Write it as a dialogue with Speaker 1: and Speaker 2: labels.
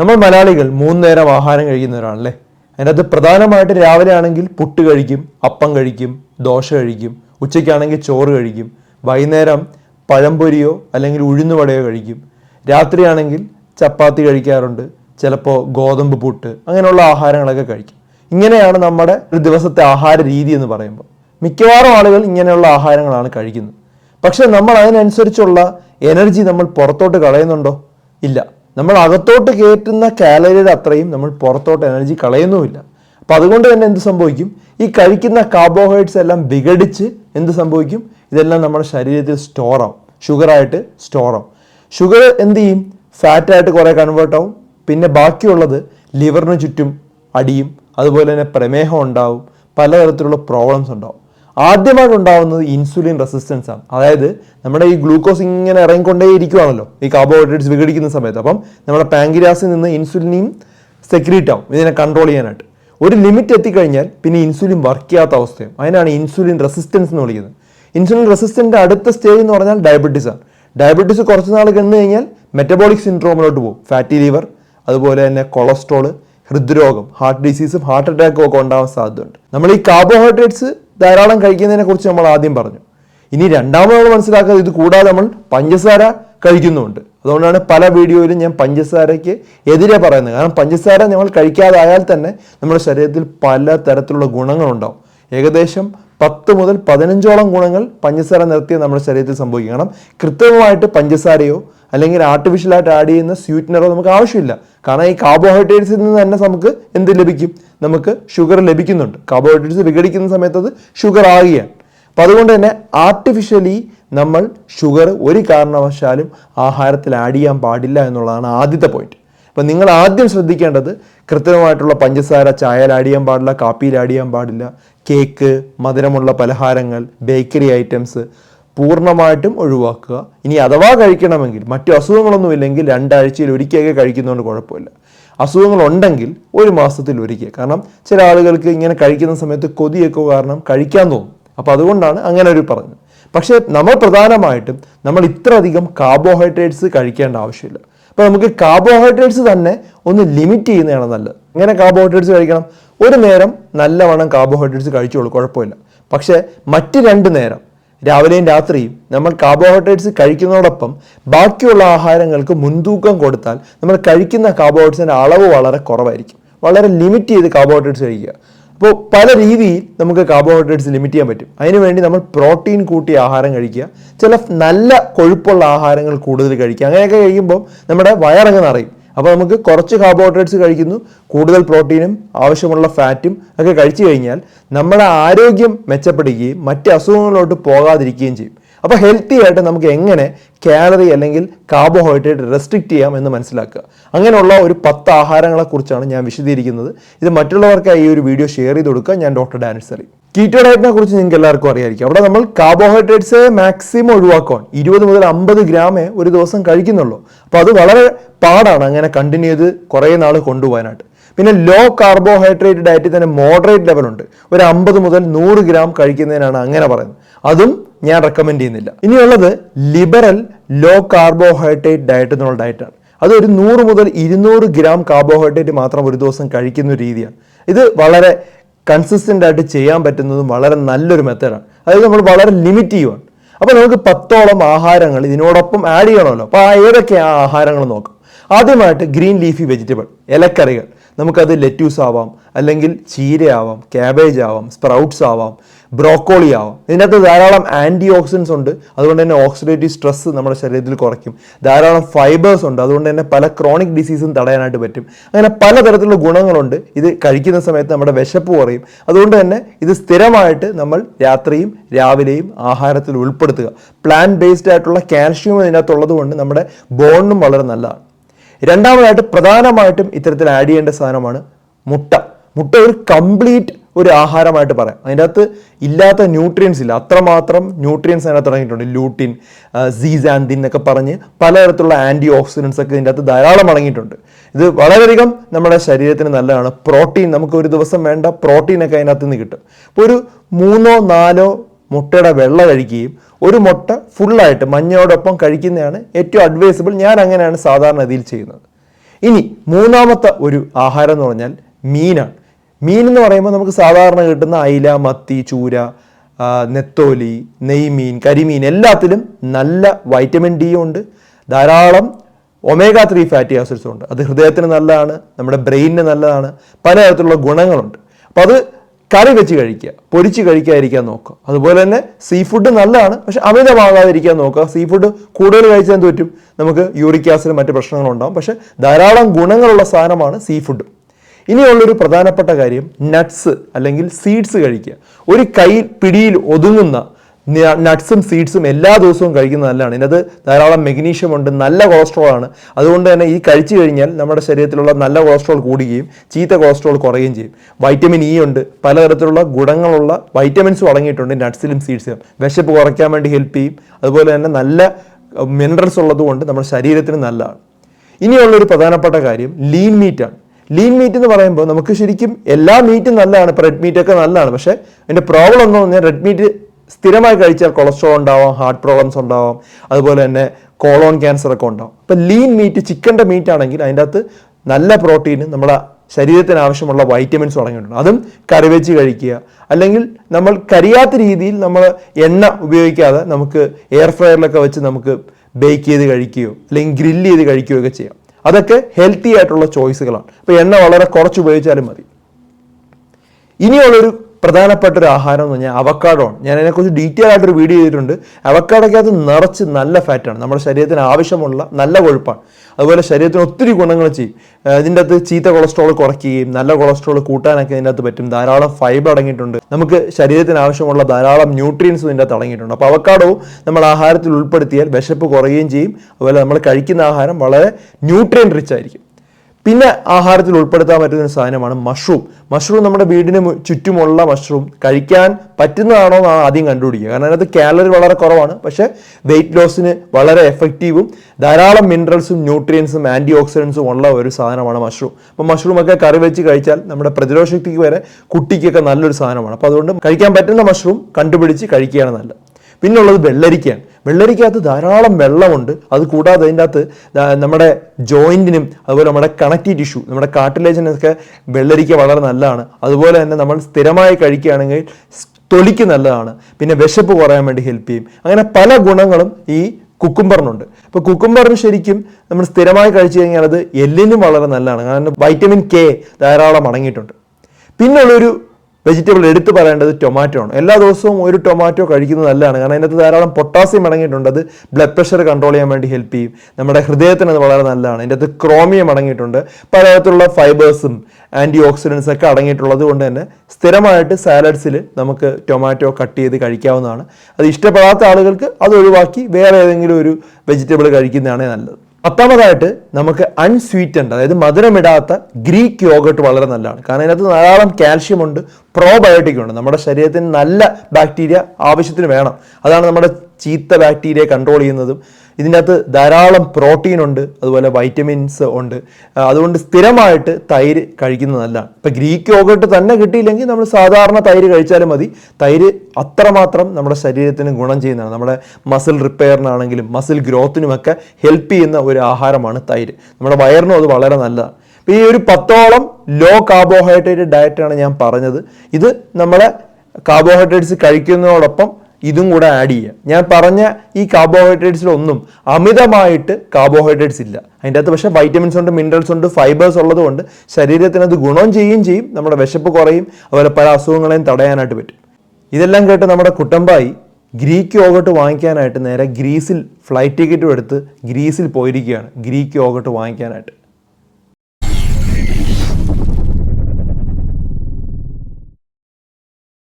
Speaker 1: നമ്മൾ മലയാളികൾ മൂന്ന് നേരം ആഹാരം കഴിക്കുന്നവരാണല്ലേ? അതിനകത്ത് പ്രധാനമായിട്ട് രാവിലെ ആണെങ്കിൽ പുട്ട് കഴിക്കും അപ്പം കഴിക്കും ദോശ കഴിക്കും ഉച്ചയ്ക്കാണെങ്കിൽ ചോറ് കഴിക്കും വൈകുന്നേരം പഴംപൊരിയോ അല്ലെങ്കിൽ ഉഴുന്നുവടയോ കഴിക്കും. രാത്രിയാണെങ്കിൽ ചപ്പാത്തി കഴിക്കാറുണ്ട് ചിലപ്പോൾ ഗോതമ്പ് പുട്ട് അങ്ങനെയുള്ള ആഹാരങ്ങളൊക്കെ കഴിക്കും. ഇങ്ങനെയാണ് നമ്മുടെ ഒരു ദിവസത്തെ ആഹാര രീതി എന്ന് പറയുമ്പോൾ. മിക്കവാറും ആളുകൾ ഇങ്ങനെയുള്ള ആഹാരങ്ങളാണ് കഴിക്കുന്നത്. പക്ഷേ നമ്മൾ അതിനനുസരിച്ചുള്ള എനർജി നമ്മൾ പുറത്തോട്ട് കളയുന്നുണ്ടോ? ഇല്ല. നമ്മൾ അകത്തോട്ട് കയറ്റുന്ന കാലറിയുടെ അത്രയും നമ്മൾ പുറത്തോട്ട് എനർജി കളയുന്നുമില്ല. അപ്പം അതുകൊണ്ട് തന്നെ എന്ത് സംഭവിക്കും? ഈ കഴിക്കുന്ന കാർബോഹൈഡ്രേറ്റ്സ് എല്ലാം വിഘടിച്ച് എന്ത് സംഭവിക്കും? ഇതെല്ലാം നമ്മുടെ ശരീരത്തിൽ സ്റ്റോർ ആവും. ഷുഗറായിട്ട് സ്റ്റോർ ആവും. ഷുഗർ എന്ത് ചെയ്യും? ഫാറ്റായിട്ട് കുറേ കൺവേർട്ട് ആവും. പിന്നെ ബാക്കിയുള്ളത് ലിവറിന് ചുറ്റും അടിയും. അതുപോലെ തന്നെ പ്രമേഹം ഉണ്ടാവും. പലതരത്തിലുള്ള പ്രോബ്ലംസ് ഉണ്ടാവും. ആദ്യമായിട്ട് ഉണ്ടാവുന്നത് ഇൻസുലിൻ റെസിസ്റ്റൻസ് ആണ്. അതായത് നമ്മുടെ ഈ ഗ്ലൂക്കോസ് ഇങ്ങനെ ഇറങ്ങിക്കൊണ്ടേ ഇരിക്കുവാണല്ലോ ഈ കാർബോഹൈഡ്രേറ്റ്സ് വിഘടിക്കുന്ന സമയത്ത്. അപ്പം നമ്മുടെ പാങ്കിരാസിൽ നിന്ന് ഇൻസുലിനും സെക്രീറ്റ് ആവും. ഇതിനെ കൺട്രോൾ ചെയ്യാനായിട്ട്. ഒരു ലിമിറ്റ് എത്തിക്കഴിഞ്ഞാൽ പിന്നെ ഇൻസുലിൻ വർക്ക് ചെയ്യാത്ത അവസ്ഥയും. അതിനാണ് ഇൻസുലിൻ റെസിസ്റ്റൻസ് എന്ന് വിളിക്കുന്നത്. ഇൻസുലിൻ റെസിസ്റ്റന്റെ അടുത്ത സ്റ്റേജ് എന്ന് പറഞ്ഞാൽ ഡയബറ്റീസ് ആണ്. ഡയബറ്റീസ് കുറച്ച് നാൾ കണ്ടു കഴിഞ്ഞാൽ മെറ്റബോളിക് സിൻഡ്രോമിലോട്ട് പോകും. ഫാറ്റി ലിവർ അതുപോലെ തന്നെ കൊളസ്ട്രോൾ ഹൃദ്രോഗം ഹാർട്ട് ഡിസീസും ഹാർട്ട് അറ്റാക്കും ഒക്കെ ഉണ്ടാകാൻ സാധ്യതയുണ്ട്. നമ്മൾ ഈ കാർബോഹൈഡ്രേറ്റ്സ് ധാരാളം കഴിക്കുന്നതിനെ കുറിച്ച് നമ്മൾ ആദ്യം പറഞ്ഞു. ഇനി രണ്ടാമത് നമ്മൾ മനസ്സിലാക്കുന്നത് ഇത് കൂടാതെ നമ്മൾ പഞ്ചസാര കഴിക്കുന്നുണ്ട്. അതുകൊണ്ടാണ് പല വീഡിയോയിലും ഞാൻ പഞ്ചസാരയ്ക്ക് എതിരെ പറയുന്നത്. കാരണം പഞ്ചസാര നമ്മൾ കഴിക്കാതായാൽ തന്നെ നമ്മുടെ ശരീരത്തിൽ പല തരത്തിലുള്ള ഗുണങ്ങളുണ്ടാവും. ഏകദേശം പത്ത് മുതൽ പതിനഞ്ചോളം ഗുണങ്ങൾ പഞ്ചസാര നിർത്തിയ നമ്മുടെ ശരീരത്തിൽ സംഭവിക്കും. കാരണം കൃത്രിമമായിട്ട് പഞ്ചസാരയോ അല്ലെങ്കിൽ ആർട്ടിഫിഷ്യലായിട്ട് ആഡ് ചെയ്യുന്ന സ്വീറ്റ്നറോ നമുക്ക് ആവശ്യമില്ല. കാരണം ഈ കാർബോഹൈഡ്രേറ്റ്സിൽ നിന്ന് തന്നെ നമുക്ക് എന്ത് ലഭിക്കും? നമുക്ക് ഷുഗർ ലഭിക്കുന്നുണ്ട്. കാർബോഹൈഡ്രേറ്റ്സ് വിഘടിക്കുന്ന സമയത്ത് അത് ഷുഗർ ആകുകയാണ് അപ്പം അതുകൊണ്ട് തന്നെ ആർട്ടിഫിഷ്യലി നമ്മൾ ഷുഗർ ഒരു കാരണവശാലും ആഹാരത്തിൽ ആഡ് ചെയ്യാൻ പാടില്ല എന്നുള്ളതാണ് ആദ്യത്തെ പോയിന്റ് അപ്പം നിങ്ങൾ ആദ്യം ശ്രദ്ധിക്കേണ്ടത് കൃത്രിമമായിട്ടുള്ള പഞ്ചസാര ചായയിൽ ആഡ് ചെയ്യാൻ പാടില്ല കാപ്പിയിൽ ആഡ് ചെയ്യാൻ പാടില്ല. കേക്ക് മധുരമുള്ള പലഹാരങ്ങൾ ബേക്കറി ഐറ്റംസ് പൂർണമായിട്ടും ഒഴിവാക്കുക. ഇനി അഥവാ കഴിക്കണമെങ്കിൽ മറ്റു അസുഖങ്ങളൊന്നും ഇല്ലെങ്കിൽ രണ്ടാഴ്ചയിൽ ഒരിക്കലൊക്കെ കഴിക്കുന്നതുകൊണ്ട് കുഴപ്പമില്ല. അസുഖങ്ങളുണ്ടെങ്കിൽ ഒരു മാസത്തിൽ ഒരിക്കൽ. കാരണം ചില ആളുകൾക്ക് ഇങ്ങനെ കഴിക്കുന്ന സമയത്ത് കൊതിയൊക്കെ കാരണം കഴിക്കാൻ തോന്നും. അപ്പോൾ അതുകൊണ്ടാണ് അങ്ങനെ ഒരു പറഞ്ഞത്. പക്ഷേ നമ്മൾ പ്രധാനമായിട്ടും നമ്മൾ ഇത്രയധികം കാർബോഹൈഡ്രേറ്റ്സ് കഴിക്കേണ്ട ആവശ്യമില്ല. അപ്പോൾ നമുക്ക് കാർബോഹൈഡ്രേറ്റ്സ് തന്നെ ഒന്ന് ലിമിറ്റ് ചെയ്യുന്നതാണ് നല്ലത്. ഇങ്ങനെ കാർബോഹൈഡ്രേറ്റ്സ് കഴിക്കണം? ഒരു നേരം നല്ലവണ്ണം കാർബോഹൈഡ്രേറ്റ്സ് കഴിച്ചോളൂ കുഴപ്പമില്ല. പക്ഷേ മറ്റ് രണ്ട് നേരം രാവിലെയും രാത്രിയും നമ്മൾ കാർബോഹൈഡ്രേറ്റ്സ് കഴിക്കുന്നതോടൊപ്പം ബാക്കിയുള്ള ആഹാരങ്ങൾക്ക് മുൻതൂക്കം കൊടുത്താൽ നമ്മൾ കഴിക്കുന്ന കാർബോഹൈഡ്രേറ്റ്സിന്റെ അളവ് വളരെ കുറവായിരിക്കും. വളരെ ലിമിറ്റ് ചെയ്ത് കാർബോഹൈഡ്രേറ്റ്സ് കഴിക്കുക. അപ്പോൾ പല രീതിയിൽ നമുക്ക് കാർബോഹൈഡ്രേറ്റ്സ് ലിമിറ്റ് ചെയ്യാൻ പറ്റും. അതിനുവേണ്ടി നമ്മൾ പ്രോട്ടീൻ കൂട്ടിയ ആഹാരം കഴിക്കുക. ചില നല്ല കൊഴുപ്പുള്ള ആഹാരങ്ങൾ കൂടുതൽ കഴിക്കുക. അങ്ങനെയൊക്കെ കഴിക്കുമ്പോൾ നമ്മുടെ വയറങ്ങ് നിറയും. അപ്പോൾ നമുക്ക് കുറച്ച് കാർബോഹൈഡ്രേറ്റ്സ് കഴിക്കുന്നു. കൂടുതൽ പ്രോട്ടീനും ആവശ്യമുള്ള ഫാറ്റും ഒക്കെ കഴിച്ചു കഴിഞ്ഞാൽ നമ്മുടെ ആരോഗ്യം മെച്ചപ്പെടുകയും മറ്റ് അസുഖങ്ങളിലോട്ട് പോകാതിരിക്കുകയും ചെയ്യും. അപ്പോൾ ഹെൽത്തി ആയിട്ട് നമുക്ക് എങ്ങനെ കാലറി അല്ലെങ്കിൽ കാർബോഹൈഡ്രേറ്റ് റെസ്ട്രിക്റ്റ് ചെയ്യാം എന്ന് മനസ്സിലാക്കുക. അങ്ങനെയുള്ള ഒരു പത്ത് ആഹാരങ്ങളെക്കുറിച്ചാണ് ഞാൻ വിശദീകരിക്കുന്നത്. ഇത് മറ്റുള്ളവർക്കായി ഈ ഒരു വീഡിയോ ഷെയർ ചെയ്ത് കൊടുക്കുക ഞാൻ ഡോക്ടർ ഡാനിസ് അലി കീറ്റോ ഡയറ്റിനെ കുറിച്ച് നിങ്ങൾക്ക് എല്ലാവർക്കും അറിയായിരിക്കും. അവിടെ നമ്മൾ കാർബോഹൈഡ്രേറ്റ്സ് മാക്സിമം ഒഴിവാക്കുവാൻ ഇരുപത് മുതൽ അമ്പത് ഗ്രാമേ ഒരു ദിവസം കഴിക്കുന്നുള്ളൂ. അപ്പോൾ അത് വളരെ പാടാണ് അങ്ങനെ കണ്ടിന്യൂ ചെയ്ത് കുറേ നാൾ കൊണ്ടുപോകാനായിട്ട്. പിന്നെ ലോ കാർബോഹൈഡ്രേറ്റ് ഡയറ്റിൽ തന്നെ മോഡറേറ്റ് ലെവലുണ്ട് ഒരു അമ്പത് മുതൽ നൂറ് ഗ്രാം കഴിക്കുന്നതിനാണ് അങ്ങനെ പറയുന്നത്. അതും ഞാൻ റെക്കമെൻഡ് ചെയ്യുന്നില്ല. ഇനിയുള്ളത് ലിബറൽ ലോ കാർബോഹൈഡ്രേറ്റ് ഡയറ്റ് എന്നുള്ള ഡയറ്റാണ് അത് ഒരു നൂറ് മുതൽ ഇരുന്നൂറ് ഗ്രാം കാർബോഹൈഡ്രേറ്റ് മാത്രം ഒരു ദിവസം കഴിക്കുന്ന രീതിയാണ്. ഇത് വളരെ കൺസിസ്റ്റന്റ് ആയിട്ട് ചെയ്യാൻ പറ്റുന്നതും വളരെ നല്ലൊരു മെത്തേഡാണ് അതായത് നമ്മൾ വളരെ ലിമിറ്റ് ചെയ്യുവാണ്. അപ്പോൾ നമുക്ക് പത്തോളം ആഹാരങ്ങൾ ഇതിനോടൊപ്പം ആഡ് ചെയ്യണമല്ലോ. അപ്പോൾ ആ ഏതൊക്കെ ആ ആഹാരങ്ങൾ നോക്കാം. ആദ്യമായിട്ട് ഗ്രീൻ ലീഫി വെജിറ്റബിൾ ഇലക്കറികൾ. നമുക്കത് ലെറ്റ്യൂസ് ആവാം അല്ലെങ്കിൽ ചീരയാവാം ക്യാബേജ് ആവാം സ്പ്രൗട്ട്സ് ആവാം ബ്രോക്കോളി ആവാം. ഇതിനകത്ത് ധാരാളം ആന്റി ഓക്സിഡൻസ് ഉണ്ട്. അതുകൊണ്ട് തന്നെ ഓക്സിഡേറ്റീവ് സ്ട്രെസ് നമ്മുടെ ശരീരത്തിൽ കുറയ്ക്കും. ധാരാളം ഫൈബേഴ്സ് ഉണ്ട്. അതുകൊണ്ട് തന്നെ പല ക്രോണിക് ഡിസീസും തടയാനായിട്ട് പറ്റും. അങ്ങനെ പലതരത്തിലുള്ള ഗുണങ്ങളുണ്ട്. ഇത് കഴിക്കുന്ന സമയത്ത് നമ്മുടെ വിശപ്പ് കുറയും. അതുകൊണ്ട് തന്നെ ഇത് സ്ഥിരമായിട്ട് നമ്മൾ രാത്രിയും രാവിലെയും ആഹാരത്തിൽ ഉൾപ്പെടുത്തുക. പ്ലാൻ ബേസ്ഡ് ആയിട്ടുള്ള കാൽഷ്യം ഇതിനകത്തുള്ളത് കൊണ്ട് നമ്മുടെ ബോണിനും വളരെ നല്ലതാണ്. രണ്ടാമതായിട്ട് പ്രധാനമായിട്ടും ഇത്തരത്തിൽ ആഡ് ചെയ്യേണ്ട സാധനമാണ് മുട്ട. മുട്ട ഒരു കംപ്ലീറ്റ് ഒരു ആഹാരമായിട്ട് പറയാം. അതിന്റെ അകത്ത് ഇല്ലാത്ത ന്യൂട്രിയൻസ് ഇല്ല. അത്രമാത്രം ന്യൂട്രിയൻസ് അതിനകത്ത് അടങ്ങിയിട്ടുണ്ട്. ലൂട്ടിൻ സീസാൻതിൻ എന്നൊക്കെ പറഞ്ഞ് പലതരത്തിലുള്ള ആന്റി ഓക്സിഡൻസ് ഒക്കെ ഇതിന്റെ അകത്ത് ധാരാളം അടങ്ങിയിട്ടുണ്ട്. ഇത് വളരെയധികം നമ്മുടെ ശരീരത്തിന് നല്ലതാണ്. പ്രോട്ടീൻ നമുക്ക് ഒരു ദിവസം വേണ്ട പ്രോട്ടീനൊക്കെ അതിനകത്ത് നിന്ന് കിട്ടും. ഇപ്പോൾ ഒരു മൂന്നോ നാലോ മുട്ടയുടെ വെള്ള കഴിക്കുകയും ഒരു മുട്ട ഫുള്ളായിട്ട് മഞ്ഞയോടൊപ്പം കഴിക്കുന്നതാണ് ഏറ്റവും അഡ്വൈസബിൾ ഞാൻ അങ്ങനെയാണ് സാധാരണ ഇതിൽ ചെയ്യുന്നത്. ഇനി മൂന്നാമത്തെ ഒരു ആഹാരം എന്ന് പറഞ്ഞാൽ മീനാണ്. മീൻ എന്ന് പറയുമ്പോൾ നമുക്ക് സാധാരണ കിട്ടുന്ന അയില മത്തി ചൂര നെത്തോലി നെയ്മീൻ കരിമീൻ എല്ലാത്തിലും നല്ല വൈറ്റമിൻ ഡി ഉണ്ട്. ധാരാളം ഒമേഗ ത്രീ ഫാറ്റി ആസിഡ്സും ഉണ്ട്. അത് ഹൃദയത്തിന് നല്ലതാണ് നമ്മുടെ ബ്രെയിനിന് നല്ലതാണ് പലതരത്തിലുള്ള ഗുണങ്ങളുണ്ട്. അപ്പോൾ അത് കറി വെച്ച് കഴിക്കുക പൊരിച്ച് കഴിക്കാതിരിക്കാൻ നോക്കുക. അതുപോലെ തന്നെ സീ ഫുഡ് നല്ലതാണ് പക്ഷെ അമിതമാകാതിരിക്കാൻ നോക്കുക. സീ ഫുഡ് കൂടുതൽ കഴിച്ചാൽ എന്ത് പറ്റും? നമുക്ക് യൂറിക് ആസിഡ് മറ്റ് പ്രശ്നങ്ങളുണ്ടാകും പക്ഷെ ധാരാളം ഗുണങ്ങളുള്ള സാധനമാണ് സീ ഫുഡ് ഇനിയുള്ളൊരു പ്രധാനപ്പെട്ട കാര്യം നട്ട്സ് അല്ലെങ്കിൽ സീഡ്സ് കഴിക്കുക. ഒരു കൈ പിടിയിൽ ഒതുങ്ങുന്ന നട്ട്സും സീഡ്സും എല്ലാ ദിവസവും കഴിക്കുന്നത് നല്ലതാണ്. ഇതിനകത്ത് ധാരാളം മെഗ്നീഷ്യം ഉണ്ട് നല്ല കൊളസ്ട്രോൾ ആണ്. അതുകൊണ്ട് തന്നെ ഈ കഴിച്ചു കഴിഞ്ഞാൽ നമ്മുടെ ശരീരത്തിലുള്ള നല്ല കൊളസ്ട്രോൾ കൂടുകയും ചീത്ത കൊളസ്ട്രോൾ കുറയുകയും ചെയ്യും. വൈറ്റമിൻ ഇ ഉണ്ട് പലതരത്തിലുള്ള ഗുണങ്ങളുള്ള വൈറ്റമിൻസും അടങ്ങിയിട്ടുണ്ട് നട്ട്സിലും സീഡ്സിലും വിശപ്പ് കുറയ്ക്കാൻ വേണ്ടി ഹെൽപ്പ് ചെയ്യും. അതുപോലെ തന്നെ നല്ല മിനറൽസ് ഉള്ളതുകൊണ്ട് നമ്മുടെ ശരീരത്തിന് നല്ലതാണ്. ഇനിയുള്ളൊരു പ്രധാനപ്പെട്ട കാര്യം ലീൻ മീറ്റാണ് ലീൻ മീറ്റ് എന്ന് പറയുമ്പോൾ നമുക്ക് ശരിക്കും എല്ലാ മീറ്റും നല്ലതാണ് ഇപ്പോൾ റെഡ് മീറ്റൊക്കെ നല്ലതാണ്. പക്ഷേ അതിന്റെ പ്രോബ്ലം എന്ന് പറഞ്ഞാൽ റെഡ് മീറ്റ് സ്ഥിരമായി കഴിച്ചാൽ കൊളസ്ട്രോൾ ഉണ്ടാവാം ഹാർട്ട് പ്രോബ്ലംസ് ഉണ്ടാവാം അതുപോലെ തന്നെ കോളോൺ ക്യാൻസർ ഒക്കെ ഉണ്ടാവും. അപ്പം ലീൻ മീറ്റ് ചിക്കന്റെ മീറ്റ് ആണെങ്കിൽ അതിന്റെ അകത്ത് നല്ല പ്രോട്ടീൻ നമ്മുടെ ശരീരത്തിന് ആവശ്യമുള്ള വൈറ്റമിൻസ് തുടങ്ങിയിട്ടുണ്ട് അതും കറിവെച്ച് കഴിക്കുക. അല്ലെങ്കിൽ നമ്മൾ കരിയാത്ത രീതിയിൽ നമ്മൾ എണ്ണ ഉപയോഗിക്കാതെ നമുക്ക് എയർ ഫ്രയറിലൊക്കെ വെച്ച് നമുക്ക് ബേക്ക് ചെയ്ത് കഴിക്കുകയോ അല്ലെങ്കിൽ ഗ്രില്ല് ചെയ്ത് കഴിക്കുകയോ ഒക്കെ ചെയ്യാം. അതൊക്കെ ഹെൽത്തി ആയിട്ടുള്ള ചോയ്സുകളാണ് അപ്പോൾ എണ്ണ വളരെ കുറച്ച് ഉപയോഗിച്ചാലും മതി. ഇനിയുള്ളൊരു പ്രധാനപ്പെട്ട ഒരു ആഹാരം എന്ന് പറഞ്ഞാൽ അവക്കാഡോ ആണ് ഞാൻ അതിനെക്കുറിച്ച് ഡീറ്റെയിൽ ആയിട്ടൊരു വീഡിയോ ചെയ്തിട്ടുണ്ട്. അവക്കാഡോയ്ക്കകത്ത് നിറച്ച് നല്ല ഫാറ്റാണ് നമ്മുടെ ശരീരത്തിന് ആവശ്യമുള്ള നല്ല കൊഴുപ്പാണ്. അതുപോലെ ശരീരത്തിന് ഒത്തിരി ഗുണങ്ങൾ ചെയ്യും. ഇതിന്റെ അകത്ത് ചീത്ത കൊളസ്ട്രോൾ കുറയ്ക്കുകയും നല്ല കൊളസ്ട്രോൾ കൂട്ടാനൊക്കെ ഇതിന്റെ അകത്ത് പറ്റും. ധാരാളം ഫൈബർ അടങ്ങിയിട്ടുണ്ട്. നമുക്ക് ശരീരത്തിന് ആവശ്യമുള്ള ധാരാളം ന്യൂട്രിയൻസ് ഇതിന്റെ അകത്ത് അടങ്ങിയിട്ടുണ്ട്. അപ്പോൾ അവക്കാഡോ നമ്മൾ ആഹാരത്തിൽ ഉൾപ്പെടുത്തിയാൽ വിശപ്പ് കുറയുകയും ചെയ്യും. അതുപോലെ നമ്മൾ കഴിക്കുന്ന ആഹാരം വളരെ ന്യൂട്രിയൻ റിച്ച് ആയിരിക്കും. പിന്നെ ആഹാരത്തിൽ ഉൾപ്പെടുത്താൻ പറ്റുന്ന സാധനമാണ് മഷ്റൂം മഷ്റൂം നമ്മുടെ വീടിന് ചുറ്റുമുള്ള മഷ്റൂം കഴിക്കാൻ പറ്റുന്നതാണോ എന്നാണ് ആദ്യം കണ്ടുപിടിക്കുക. കാരണം അതിനകത്ത് കാലറി വളരെ കുറവാണ്. പക്ഷേ വെയിറ്റ് ലോസിന് വളരെ എഫക്റ്റീവും ധാരാളം മിനറൽസും ന്യൂട്രിയൻസും ആന്റി ഓക്സിഡൻസും ഉള്ള ഒരു സാധനമാണ് മഷ്റൂം അപ്പോൾ മഷ്റൂമൊക്കെ കറി വെച്ച് കഴിച്ചാൽ നമ്മുടെ പ്രതിരോധ ശക്തിക്ക് വരെ കുട്ടിക്കൊക്കെ നല്ലൊരു സാധനമാണ്. അപ്പോൾ അതുകൊണ്ട് കഴിക്കാൻ പറ്റുന്ന മഷ്റൂം കണ്ടുപിടിച്ച് കഴിക്കുകയാണ് നല്ലത്. പിന്നുള്ളത് വെള്ളരിക്കയാണ്. വെള്ളരിക്കകത്ത് ധാരാളം വെള്ളമുണ്ട്. അത് കൂടാതെ അതിന്റെ അകത്ത് നമ്മുടെ ജോയിന്റിനും അതുപോലെ നമ്മുടെ കണക്റ്റീവ് ടിഷ്യൂ നമ്മുടെ കാട്ടിലേജിനൊക്കെ വെള്ളരിക്ക വളരെ നല്ലതാണ്. അതുപോലെ തന്നെ നമ്മൾ സ്ഥിരമായി കഴിക്കുകയാണെങ്കിൽ തൊലിക്ക് നല്ലതാണ്. പിന്നെ വിശപ്പ് കുറയാൻ വേണ്ടി ഹെൽപ്പ് ചെയ്യും. അങ്ങനെ പല ഗുണങ്ങളും ഈ കുക്കുംബറിനുണ്ട്. ഇപ്പോൾ കുക്കുംബറിന് ശരിക്കും നമ്മൾ സ്ഥിരമായി കഴിച്ചു കഴിഞ്ഞാൽ അത് എല്ലിനും വളരെ നല്ലതാണ്. കാരണം വൈറ്റമിൻ കെ ധാരാളം അടങ്ങിയിട്ടുണ്ട്. പിന്നുള്ളൊരു വെജിറ്റബിൾ എടുത്തു പറയേണ്ടത് ടൊമാറ്റോ ആണ്. എല്ലാ ദിവസവും ഒരു ടൊമാറ്റോ കഴിക്കുന്നത് നല്ലതാണ്. കാരണം അതിനകത്ത് ധാരാളം പൊട്ടാസ്യം അടങ്ങിയിട്ടുണ്ട്. അത് ബ്ലഡ് പ്രഷർ കൺട്രോൾ ചെയ്യാൻ വേണ്ടി ഹെൽപ്പ് ചെയ്യും. നമ്മുടെ ഹൃദയത്തിന് അത് വളരെ നല്ലതാണ്. അതിന്റെ അകത്ത് ക്രോമിയം അടങ്ങിയിട്ടുണ്ട്. പലതരത്തിലുള്ള ഫൈബേഴ്സും ആന്റി ഓക്സിഡൻസ് ഒക്കെ അടങ്ങിയിട്ടുള്ളത് കൊണ്ട് തന്നെ സ്ഥിരമായിട്ട് സാലഡ്സിൽ നമുക്ക് ടൊമാറ്റോ കട്ട് ചെയ്ത് കഴിക്കാവുന്നതാണ്. അത് ഇഷ്ടപ്പെടാത്ത ആളുകൾക്ക് അത് ഒഴിവാക്കി വേറെ ഏതെങ്കിലും ഒരു വെജിറ്റബിൾ കഴിക്കുന്നതാണ് നല്ലത്. പത്താമതായിട്ട് നമുക്ക് അൺസ്വീറ്റൻഡ് അതായത് മധുരമിടാത്ത ഗ്രീക്ക് യോഗട്ട് വളരെ നല്ലതാണ്. കാരണം അതിനകത്ത് ധാരാളം കാൽഷ്യം ഉണ്ട് പ്രോബയോട്ടിക് ഉണ്ട്. നമ്മുടെ ശരീരത്തിന് നല്ല ബാക്ടീരിയ ആവശ്യത്തിന് വേണം. അതാണ് നമ്മുടെ ചീത്ത ബാക്ടീരിയ കൺട്രോൾ ചെയ്യുന്നതും ഇതിന്റെ അകത്ത് ധാരാളം പ്രോട്ടീൻ ഉണ്ട് അതുപോലെ വൈറ്റമിൻസ് ഉണ്ട്. അതുകൊണ്ട് സ്ഥിരമായിട്ട് തൈര് കഴിക്കുന്നത് നല്ലതാണ് ഇപ്പം ഗ്രീക്ക് യോഗട്ട് തന്നെ കിട്ടിയില്ലെങ്കിൽ നമ്മൾ സാധാരണ തൈര് കഴിച്ചാലും മതി. തൈര് അത്രമാത്രം നമ്മുടെ ശരീരത്തിന് ഗുണം ചെയ്യുന്നതാണ്. നമ്മുടെ മസിൽ റിപ്പയറിനാണെങ്കിലും മസിൽ ഗ്രോത്തിനുമൊക്കെ ഹെൽപ്പ് ചെയ്യുന്ന ഒരു ആഹാരമാണ് തൈര്. നമ്മുടെ വയറിനും അത് വളരെ നല്ലതാണ്. ഈ ഒരു പത്തോളം ലോ കാർബോഹൈഡ്രേറ്റ് ഡയറ്റാണ് ഞാൻ പറഞ്ഞത്. ഇത് നമ്മളെ കാർബോഹൈഡ്രേറ്റ്സ് കഴിക്കുന്നതോടൊപ്പം ഇതും കൂടെ ആഡ് ചെയ്യുക ഞാൻ പറഞ്ഞ ഈ കാർബോഹൈഡ്രേറ്റ്സിലൊന്നും അമിതമായിട്ട് കാർബോഹൈഡ്രേറ്റ്സ് ഇല്ല. അതിന്റെ അകത്ത് പക്ഷേ വൈറ്റമിൻസ് ഉണ്ട് മിനറൽസ് ഉണ്ട് ഫൈബേഴ്സ് ഉള്ളതുകൊണ്ട് ശരീരത്തിന് അത് ഗുണം ചെയ്യുകയും ചെയ്യും. നമ്മുടെ വിശപ്പ് കുറയും അതുപോലെ പല അസുഖങ്ങളെയും തടയാനായിട്ട് പറ്റും. ഇതെല്ലാം കേട്ട് നമ്മുടെ കുട്ടമ്പായി ഗ്രീക്ക് യോഗട്ട് വാങ്ങിക്കാനായിട്ട് നേരെ ഗ്രീസിൽ ഫ്ലൈറ്റ് ടിക്കറ്റും എടുത്ത് ഗ്രീസിൽ പോയിരിക്കുകയാണ്. ഗ്രീക്ക് യോഗട്ട് വാങ്ങിക്കാനായിട്ട്.